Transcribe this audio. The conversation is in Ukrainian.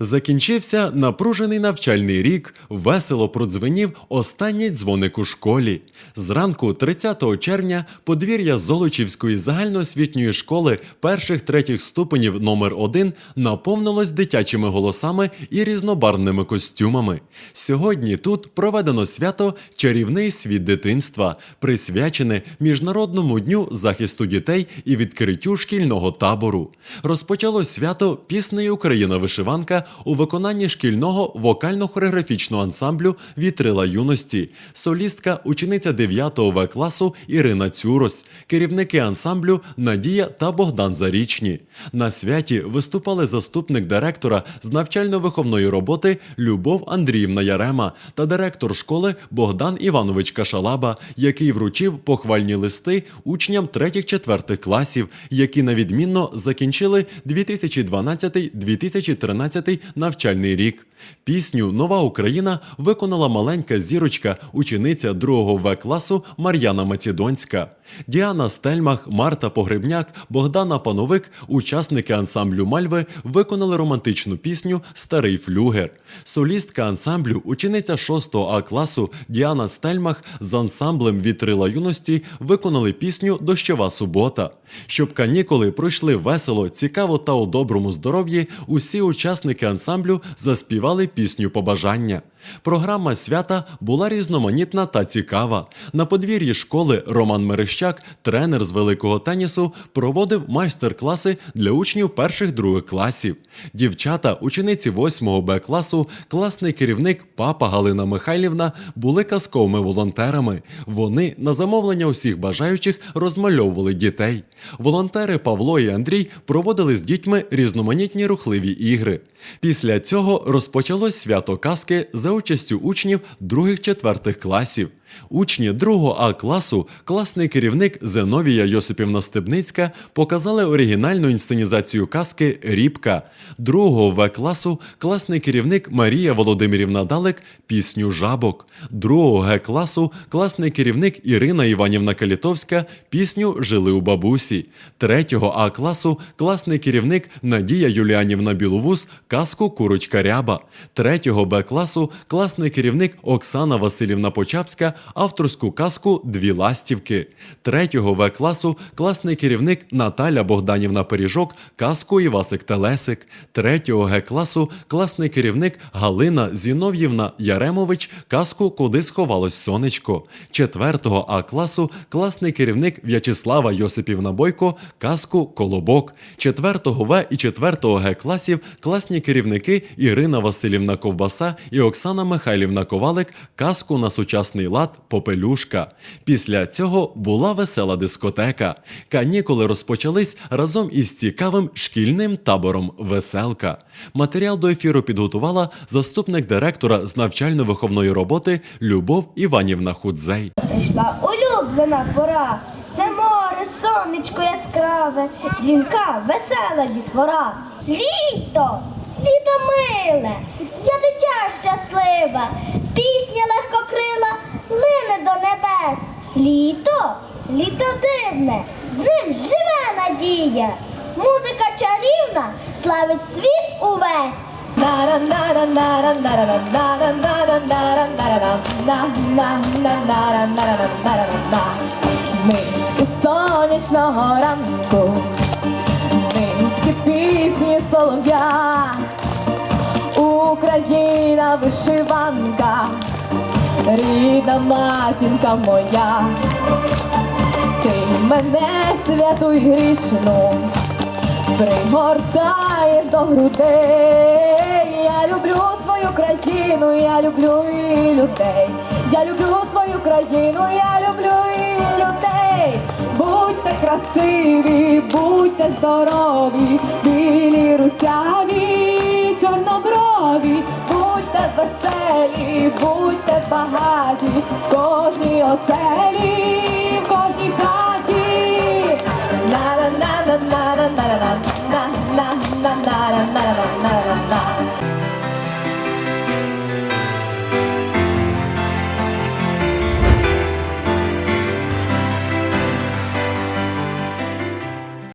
Закінчився напружений навчальний рік, весело продзвенів останній дзвоник у школі. Зранку 30 червня подвір'я Золочівської загальноосвітньої школи перших третіх ступенів номер 1 наповнилось дитячими голосами і різнобарвними костюмами. Сьогодні тут проведено свято Чарівний світ дитинства, присвячене Міжнародному дню захисту дітей і відкриттю шкільного табору. Розпочалось свято піснею Україна вишиванка у виконанні шкільного вокально-хореографічного ансамблю Вітрила юності, солістка, учениця 9 В класу Ірина Цюрось, керівники ансамблю Надія та Богдан Зарічні. На святі виступали заступник директора з навчально-виховної роботи Любов Андріївна Ярема та директор школи Богдан Іванович Кашалаба, який вручив похвальні листи учням 3-4 класів, які навідмінно закінчили 2012-2013 навчальний рік. Пісню Нова Україна виконала маленька зірочка, учениця 2 В класу Мар'яна Macedонська. Діана Стельмах, Марта Погребняк, Богдана Пановик, учасники ансамблю Мальви, виконали романтичну пісню Старий флюгер. Солістка ансамблю, учениця 6 А класу Діана Стельмах з ансамблем Вітрила юності виконали пісню Дощова субота. Щоб канікули пройшли весело, цікаво та у доброму здоров'ї, усі учасники ансамблю заспівали пісню побажання. Програма свята була різноманітна та цікава. На подвір'ї школи Роман Мерещак, тренер з великого тенісу, проводив майстер-класи для учнів перших других класів. Дівчата, учениці 8 Б класу, класний керівник папа Галина Михайлівна були казковими волонтерами. Вони на замовлення усіх бажаючих розмальовували дітей. Волонтери Павло і Андрій проводили з дітьми різноманітні рухливі ігри. Після цього розпочалось свято казки за участю учнів других-четвертих класів. Учні 2 А класу, класний керівник Зеновія Йосипівна Стебницька показали оригінальну інсценізацію казки Рібка. 2 В класу класний керівник Марія Володимирівна Далек пісню Жабок. 2 Г класу класний керівник Ірина Іванівна Калітовська пісню Жили у бабусі. 3 А класу класний керівник Надія Юліанівна Біловуз казку Курочка Ряба. 3 Б класу класний керівник Оксана Васильівна Почапська авторську казку Дві ластівки. 3 В класу класний керівник Наталя Богданівна Пиріжок казку Івасик Телесик. 3 Г класу класний керівник Галина Зінов'ївна Яремович казку Куди сховалось сонечко. 4 А класу класний керівник В'ячеслава Йосипівна Бойко казку Колобок. 4 В і 4 Г класів класні керівники Ірина Васильівна Ковбаса і Оксана Михайлівна Ковалик казку на сучасний лад Попелюшка. Після цього була весела дискотека. Канікули розпочались разом із цікавим шкільним табором Веселка. Матеріал до ефіру підготувала заступник директора з навчально-виховної роботи Любов Іванівна Худзей. Прийшла улюблена пора. Це море, сонечко яскраве, дзвінка, весела дітвора. Літо, літо миле, я дитя щаслива, пісня небес. Літо, літо дивне, з ним живе надія. Музика чарівна славить світ увесь. Ми із сонячного ранку, ми пісні солов'я, Україна вишиванка, рідна матінка моя, ти мене святу й грішну, пригортаєш до грудей. Я люблю свою країну, я люблю і людей. Я люблю свою країну, я люблю і людей. Будьте красиві, будьте здорові, білі русяві, чорноброві, будьте веселі, будьте багаті, кожній оселі,